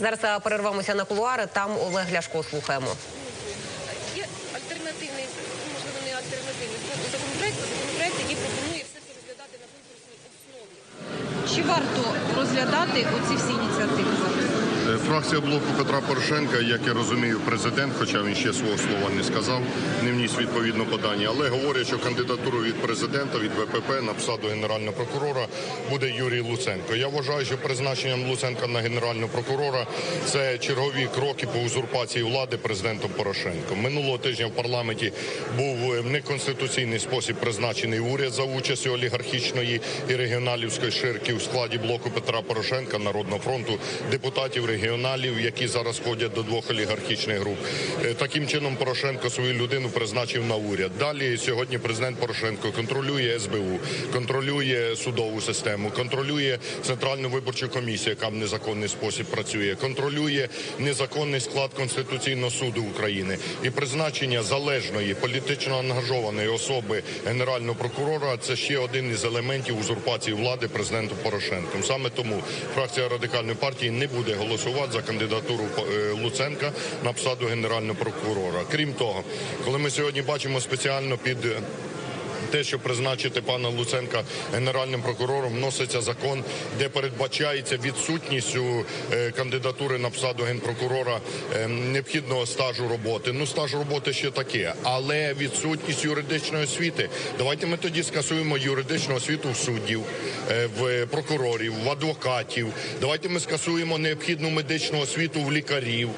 Зараз е, перервемося на кулуари. Там Олег Ляшко слухаємо. Є альтернативний, ну, можливо, не альтернативний законопроект, законопроект, який пропонує все це розглядати на конкурсній основі. Чи варто розглядати оці всі ініціативи зараз? Е, Фракція блоку Петра Порошенка, як я розумію, президент, хоча він ще свого слова не сказав, не вніс відповідно подання, але говорять, що кандидатуру від президента від ВПП на посаду генерального прокурора буде Юрій Луценко. Я вважаю, що призначенням Луценка на генерального прокурора це чергові кроки по узурпації влади президентом Порошенком. Минулого тижня в парламенті був е, в неконституційний спосіб призначений уряд за участю олігархічної і регіоналівської ширки у складі блоку Петра Порошенка Народного фронту депутатів регіоналів, які зараз входять до двох олігархічних груп. Е, Таким чином Порошенко свою людину призначив на уряд. Далі сьогодні президент Порошенко контролює СБУ, контролює судову систему, контролює центральну виборчу комісію, яка в незаконний спосіб працює, контролює незаконний склад Конституційного суду України і призначення залежної політично ангажованої особи генерального прокурора це ще один із елементів узурпації влади президентом Порошенком. Саме тому фракція радикальної партії не буде голосувати за кандидатуру е, Луценка на посаду генерального прокурора. Крім того, коли ми сьогодні бачимо спеціально під те, що призначити пана Луценка генеральним прокурором, вноситься закон, де передбачається відсутністю е, кандидатури на посаду генпрокурора е, необхідного стажу роботи. Ну, стаж роботи ще таке, але відсутність юридичної освіти. Давайте ми тоді скасуємо юридичну освіту в суддів, е, в прокурорів, в адвокатів. Давайте ми скасуємо необхідну медичну освіту в лікарів.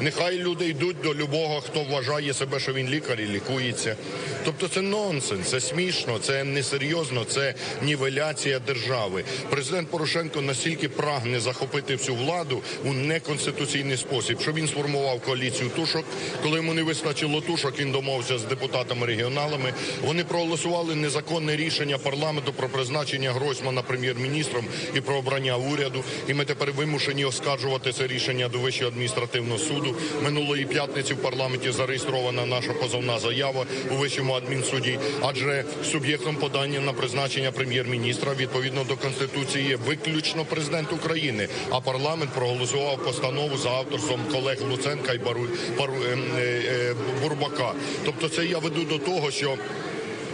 Нехай люди йдуть до любого, хто вважає себе, що він лікар і лікується. Тобто це нонсенс, це смішно, це несерйозно, це нівеляція держави. Президент Порошенко настільки прагне захопити всю владу у неконституційний спосіб, що він сформував коаліцію тушок. Коли йому не вистачило тушок, він домовився з депутатами-регіоналами. Вони проголосували незаконне рішення парламенту про призначення Гройсмана прем'єр-міністром і про обрання уряду. І ми тепер вимушені оскаржувати це рішення до Вищого адміністративного суду. Минулої п'ятниці в парламенті зареєстрована наша позовна заява у вищому адмінсуді, адже суб'єктом подання на призначення прем'єр-міністра відповідно до конституції є виключно президент України. А парламент проголосував постанову за авторством колег Луценка і Бару, Бару ем, е, е, Бурбака. Тобто, це я веду до того, що.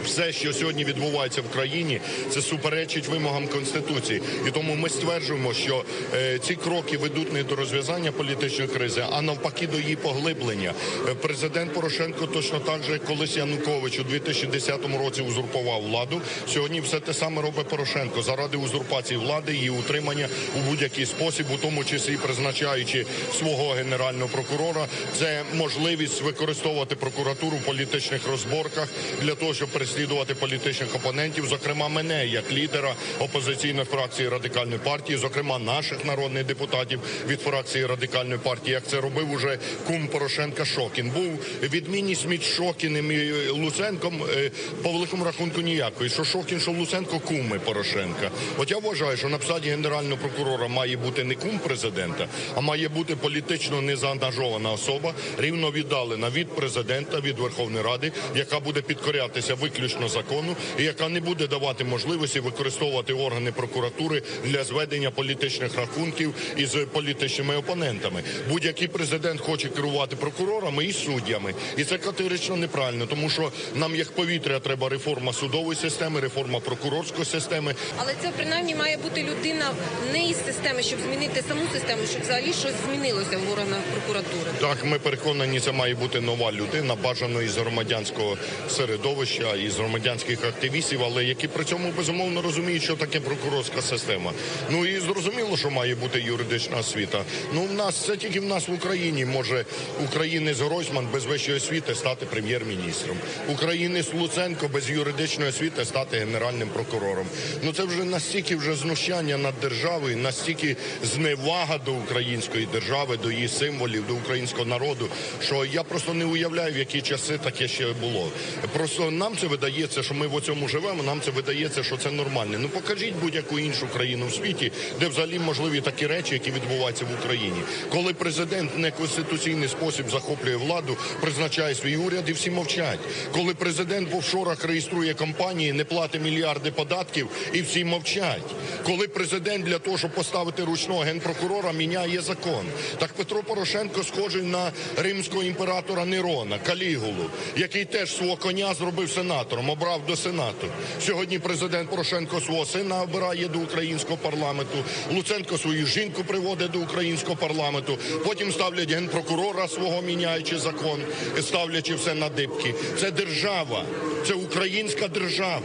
Все, що сьогодні відбувається в країні, це суперечить вимогам конституції, і тому ми стверджуємо, що е, ці кроки ведуть не до розв'язання політичної кризи, а навпаки до її поглиблення. Е, президент Порошенко точно так же, як колись Янукович у 2010 році узурпував владу. Сьогодні все те саме робить Порошенко заради узурпації влади, її утримання у будь-який спосіб, у тому числі призначаючи свого генерального прокурора. Це можливість використовувати прокуратуру в політичних розборках для того, щоб переслідувати політичних опонентів, зокрема мене як лідера опозиційної фракції радикальної партії, зокрема наших народних депутатів від фракції радикальної партії, як це робив уже кум Порошенка Шокін. Був відмінність між Шокіним і Луценком е, по великому рахунку ніякої. Що Шокін, що Луценко куми Порошенка. От я вважаю, що на посаді генерального прокурора має бути не кум президента, а має бути політично незаангажована особа, рівно віддалена від президента, від Верховної Ради, яка буде підкорятися виключно закону і яка не буде давати можливості використовувати органи прокуратури для зведення політичних рахунків із політичними опонентами. Будь-який президент хоче керувати прокурорами і суддями, і це категорично неправильно, тому що нам як повітря треба реформа судової системи, реформа прокурорської системи. Але це принаймні має бути людина не із системи, щоб змінити саму систему, щоб взагалі щось змінилося в органах прокуратури. Так, ми переконані, це має бути нова людина, бажано із громадянського середовища, із громадянських активістів, але які при цьому безумовно розуміють, що таке прокурорська система. Ну і зрозуміло, що має бути юридична освіта. Ну в нас це тільки в нас в Україні може українець Гройсман без вищої освіти стати прем'єр-міністром. Українець Луценко без юридичної освіти стати генеральним прокурором. Ну це вже настільки вже знущання над державою, настільки зневага до української держави, до її символів, до українського народу, що я просто не уявляю, в які часи таке ще було. Просто нам це видається, що ми в цьому живемо, нам це видається, що це нормально. Ну покажіть будь-яку іншу країну в світі, де взагалі можливі такі речі, які відбуваються в Україні. Коли президент в неконституційний спосіб захоплює владу, призначає свій уряд і всі мовчать. Коли президент в офшорах реєструє компанії, не платить мільярди податків і всі мовчать. Коли президент для того, щоб поставити ручного генпрокурора, міняє закон. Так Петро Порошенко схожий на римського імператора Нерона, Калігулу, який теж свого коня зробив сенатором, обрав до сенату. Сьогодні президент Порошенко свого сина обирає до українського парламенту. Луценко свою жінку приводить до українського парламенту. Потім ставлять генпрокурора свого, міняючи закон, ставлячи все на дибки. Це держава, це українська держава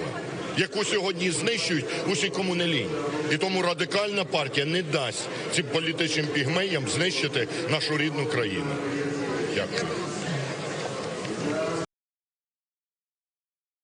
яку сьогодні знищують усі кому. І тому радикальна партія не дасть цим політичним пігмеям знищити нашу рідну країну. Дякую.